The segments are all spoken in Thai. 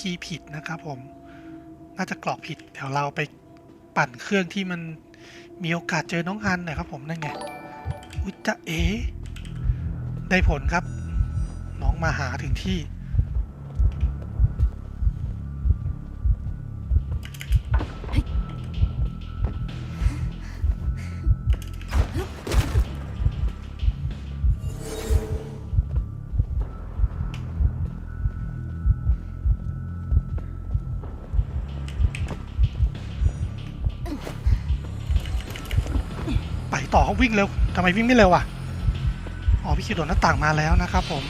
คีย์ผิดนะครับผม น่าจะกรอกผิด เดี๋ยวเราไปปั่นเครื่องที่มันมีโอกาสเจอน้องฮันหน่อยครับผมนั่นไง อุยจะเอ๋ได้ผลครับ น้องมาหาถึงที่ ไปต่อเขาวิ่งเร็วทำไมวิ่งไม่เร็วอะอ๋อพี่คิวโดดหน้าต่างมาแล้วนะครับผม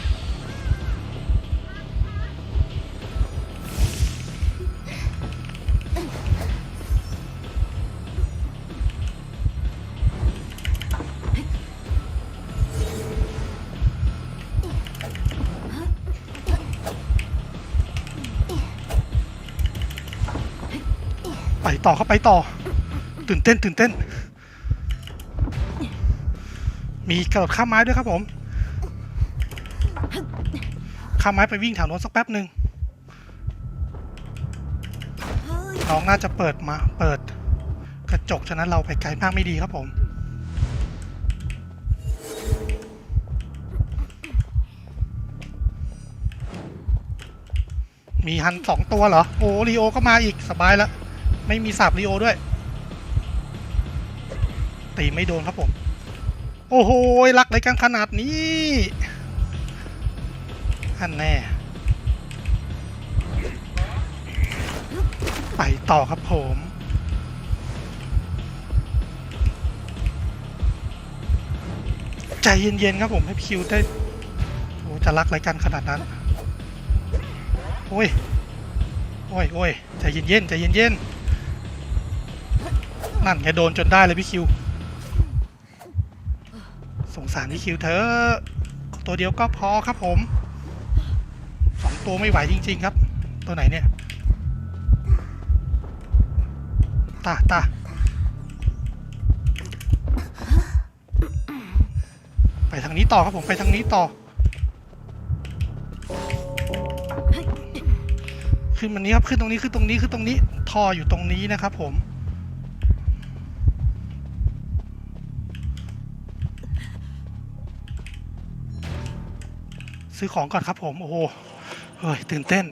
ไปต่อเขาไปต่อ ตื่นเต้นตื่นเต้น มีกระโดดข้ามไม้ด้วยครับผมข้ามไม้ไปวิ่งแถวโน้นสักแป๊บหนึ่งน้องน่าจะเปิดมาเปิด กระจกฉะนั้นเราไปไกลมากไม่ดีครับผมมีฮันสองตัวเหรอ โอ้ลีโอก็มาอีกสบายแล้วไม่มีสับลีโอด้วย ตีไม่โดนครับผม โอ้โหรักอะไรกันขนาดนี้อันแน่ไปต่อครับผมใจเย็นๆครับผมให้คิวได้โอ้จะรักอะไรกันขนาดนั้นโอ้ยโอ้ยโอ้ยใจเย็นๆใจเย็นๆนั่นไงโดนจนได้เลยพี่คิว สารพี่คิวเธอตัวเดียวก็พอครับผมสองตัวไม่ไหวจริง ๆ ครับ ตัวไหนเนี่ยตาตาไปทางนี้ต่อครับผมไปทางนี้ต่อ ขึ้นมันนี้ครับขึ้นตรงนี้ขึ้นตรงนี้ขึ้นตรงนี้ท่ออยู่ตรงนี้นะครับผม ซื้อของก่อนครับผม โอ้โหเฮ้ยตื่นเต้น